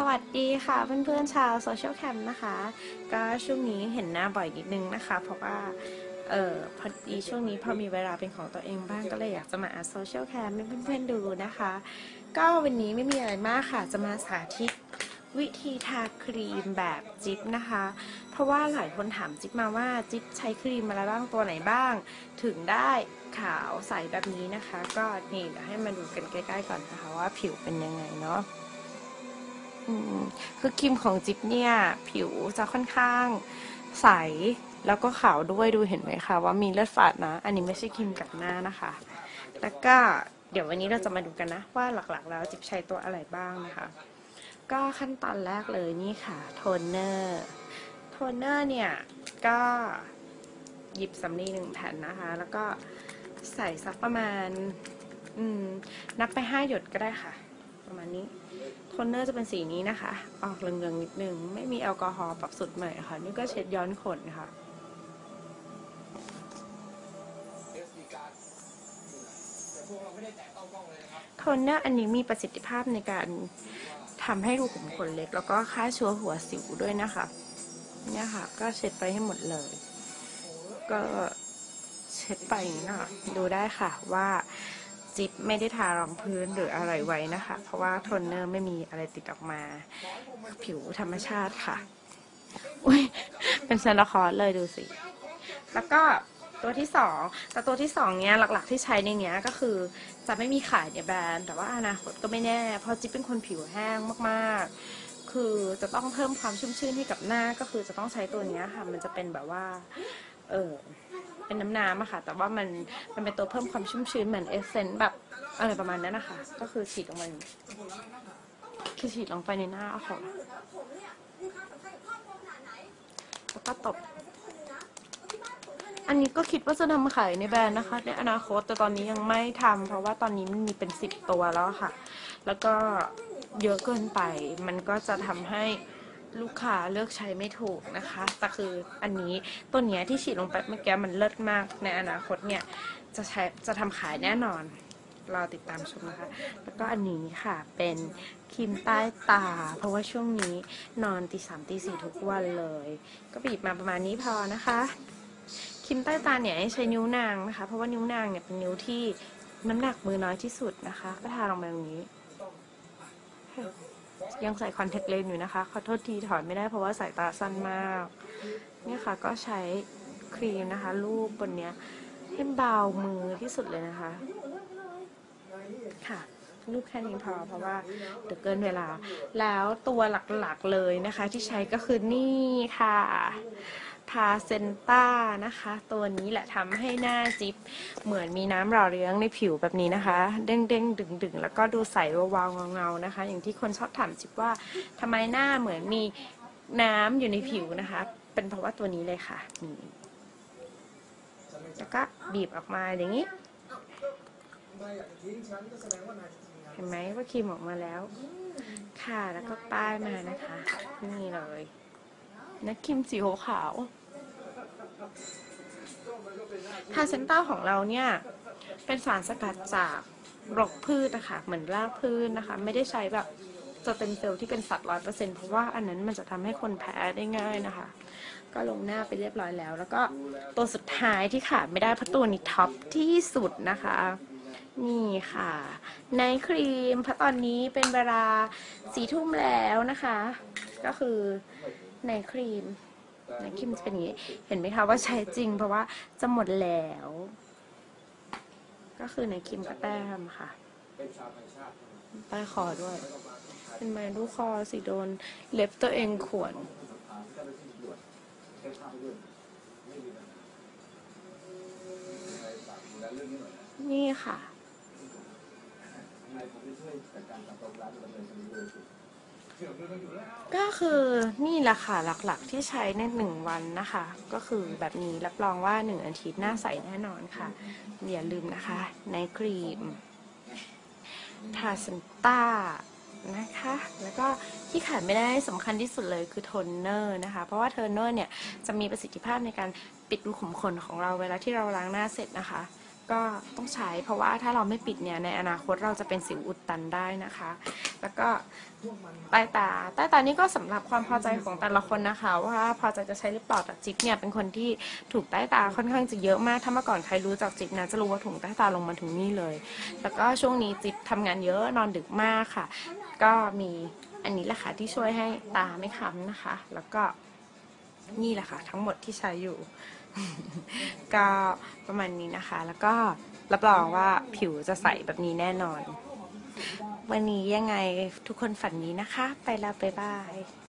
สวัสดีค่ะเพื่อนๆชาวโซเชียลแคมป์นะคะ ก็ช่วงนี้เห็นหน้าบ่อยนิดนึงนะคะ เพราะว่าเออพอดีช่วงนี้พอมีเวลาเป็นของตัวเองบ้างก็เลยอยากจะมาอัดโซเชียลแคมป์ให้เพื่อนๆดูนะคะ ก็วันนี้ไม่มีอะไรมากค่ะ จะมาสาธิตวิธีทาครีมแบบจิ๊บนะคะ เพราะว่าหลายคนถามจิ๊บมาว่าจิ๊บใช้ครีมอะไรบ้างตัวไหนบ้าง ถึงได้ขาวใสแบบนี้นะคะ ก็นี่เดี๋ยวให้มาดูกันใกล้ ๆ ก่อนนะคะว่าผิวเป็นยังไงเนาะ อืมคือครีมของจิ๊บเนี่ย ผิวจะค่อนข้างใส แล้วก็ขาวด้วยดูเห็นไหมคะว่ามีเลือดฝาดนะ อันนี้ไม่ใช่ครีมกับหน้านะคะ แล้วก็เดี๋ยววันนี้เราจะมาดูกันนะว่าหลักๆ แล้วจิ๊บใช้ตัวอะไรบ้างนะคะ ก็ขั้นตอนแรกเลยนี่ค่ะโทนเนอร์โทนเนอร์เนี่ยก็หยิบสำลีหนึ่งแผ่นนะคะ แล้วก็ใส่สักประมาณ อืม นับไปห้าหยดก็ได้ค่ะ ประมาณนี้โทนเนอร์จะเป็นสีนี้นะคะ ออกเหลืองๆนิดนึง ไม่มีแอลกอฮอล์ปรับสูตรใหม่ค่ะ นี่ก็เช็ดย้อนขนค่ะโทนเนอร์อันนี้มีประสิทธิภาพในการทำให้รูขุมขนเล็ก แล้วก็ฆ่าเชื้อหัวสิวด้วยนะคะเนี่ยค่ะ ก็เช็ดไปให้หมดเลย ก็เช็ดไปอย่างนี้นะคะดูได้ค่ะว่า จิ๊บไม่ได้ทารองพื้นหรืออะไรไว้นะคะ เพราะว่าโทนเนอร์ไม่มีอะไรติดออกมา ผิวธรรมชาติค่ะ อุ้ยเป็นเซนละครเลยดูสิ แล้วก็ตัวที่สองแต่ตัวที่สองเนี้ยหลักๆที่ใช้ในเนี้ยก็คือจะไม่มีขายในแบรนด์ แต่ว่าอนาคตก็ไม่แน่ เพราะจิ๊บเป็นคนผิวแห้งมากๆ คือจะต้องเพิ่มความชุ่มชื่นให้กับหน้าก็คือจะต้องใช้ตัวเนี้ยค่ะ มันจะเป็นแบบว่า เออ เป็นน้ำน้ำอะค่ะ แต่ว่ามันมันเป็นตัวเพิ่มความชุ่มชื้นเหมือนเอเซนต์แบบอะไรประมาณนั้นนะคะ ก็คือฉีดลงไปคือฉีดลงไปในหน้าค่ะแล้วก็ตบ อันนี้ก็คิดว่าจะนำขายในแบรนด์นะคะ ในอนาคตแต่ตอนนี้ยังไม่ทำเพราะว่าตอนนี้มันมีเป็นสิบตัวแล้วค่ะ แล้วก็เยอะเกินไป มันก็จะทำให้ ลูกค้าเลือกใช้ไม่ถูกนะคะ แต่คืออันนี้ตัวเนี้ยที่ฉีดลงไปเมื่อกี้มันเลิศมาก ในอนาคตเนี่ยจะใช้จะทำขายแน่นอนรอติดตามชมนะคะ แล้วก็อันนี้ค่ะเป็นครีมใต้ตา เพราะว่าช่วงนี้นอนตีสามตีสี่ทุกวันเลย ก็บีบมาประมาณนี้พอนะคะครีมใต้ตาเนี่ยให้ใช้นิ้วนางนะคะ เพราะว่านิ้วนางเนี่ยเป็นนิ้วที่น้ำหนักมือน้อยที่สุดนะคะ ก็ทาลงไปตรงนี้ ยังใส่คอนแทคเลนส์อยู่นะคะ ขอโทษทีถอดไม่ได้เพราะว่าสายตาสั้นมาก เนี่ยค่ะก็ใช้ครีมนะคะรูปบนเนี้ยให้เบามือที่สุดเลยนะคะ ค่ะรูปแค่นี้พอเพราะว่าเดี๋ยวเกินเวลา แล้วตัวหลักๆเลยนะคะ ที่ใช้ก็คือนี่ค่ะ ทาเซนต้านะคะ ตัวนี้แหละทำให้หน้าจิ๊บเหมือนมีน้ำหล่อเลี้ยงในผิวแบบนี้นะคะ เด้งเด้งดึงดึงๆแล้วก็ดูใสวาวๆเงาๆนะคะ อย่างที่คนชอบถามจิ๊บว่าทำไมหน้าเหมือนมีน้ำอยู่ในผิวนะคะ เป็นเพราะว่าตัวนี้เลยค่ะนี่แล้วก็บีบออกมาอย่างนี้เห็นไหมว่าครีมออกมาแล้ว ค่ะแล้วก็ป้ายมานะคะ นี่เลย นะครีมสีขาวทาเซนต้าของเราเนี่ย เป็นสารสกัดจากรกพืชนะคะ เหมือนรากพืชนะคะ ไม่ได้ใช้แบบสเต็มเซลล์ที่เป็นสัตว์ร้อยเปอร์เซ็นเพราะว่าอันนั้นมันจะทำให้คนแพ้ได้ง่ายนะคะ ก็ลงหน้าไปเรียบร้อยแล้ว แล้วก็ตัวสุดท้ายที่ขาดไม่ได้เพราะตัวนี้ท็อปที่สุดนะคะ นี่ค่ะ ในครีมเพราะตอนนี้เป็นเวลาสี่ทุ่มแล้วนะคะ ก็คือ ในครีมในครีมจะเป็นอย่างนี้ เห็นไหมคะว่าใช้จริง เพราะว่าจะหมดแล้ว ก็คือในครีมกระแต้มค่ะใต้คอด้วย เป็นไหมดูคอสิโดน เล็บตัวเองข่วนนี่ค่ะ ก็คือนี่แหละค่ะหลักๆที่ใช้ในหนึ่งวันนะคะ ก็คือแบบนี้รับรองว่าหนึ่งอาทิตย์หน้าใสแน่นอนค่ะ อย่าลืมนะคะในครีมทาซันต้านะคะ แล้วก็ที่ขาดไม่ได้สำคัญที่สุดเลยคือโทนเนอร์นะคะ เพราะว่าโทนเนอร์เนี่ยจะมีประสิทธิภาพในการปิดรูขุมขนของเราเวลาที่เราล้างหน้าเสร็จนะคะ ก็ต้องใช้เพราะว่าถ้าเราไม่ปิดเนี่ยในอนาคตเราจะเป็นสิวอุดตันได้นะคะ แล้วก็ใต้ตาใต้ตานี่ก็สำหรับความพอใจของแต่ละคนนะคะ ว่าพอใจจะใช้หรือเปล่าแต่จิ๊บเนี่ยเป็นคนที่ถูกใต้ตาค่อนข้างจะเยอะมากถ้าเมื่อก่อนใครรู้จักจิ๊บนะจะรู้ว่าถุงใต้ตาลงมาถึงนี่เลย แล้วก็ช่วงนี้จิ๊บทำงานเยอะนอนดึกมากค่ะ ก็มีอันนี้แหละค่ะที่ช่วยให้ตาไม่ค้ำนะคะ แล้วก็นี่แหละค่ะ ทั้งหมดที่ใช้อยู่ ก็ประมาณนี้นะคะ แล้วก็รับรองว่าผิวจะใสแบบนี้แน่นอน วันนี้ยังไงทุกคนฝันนี้นะคะ ไปแล้วบ๊ายบาย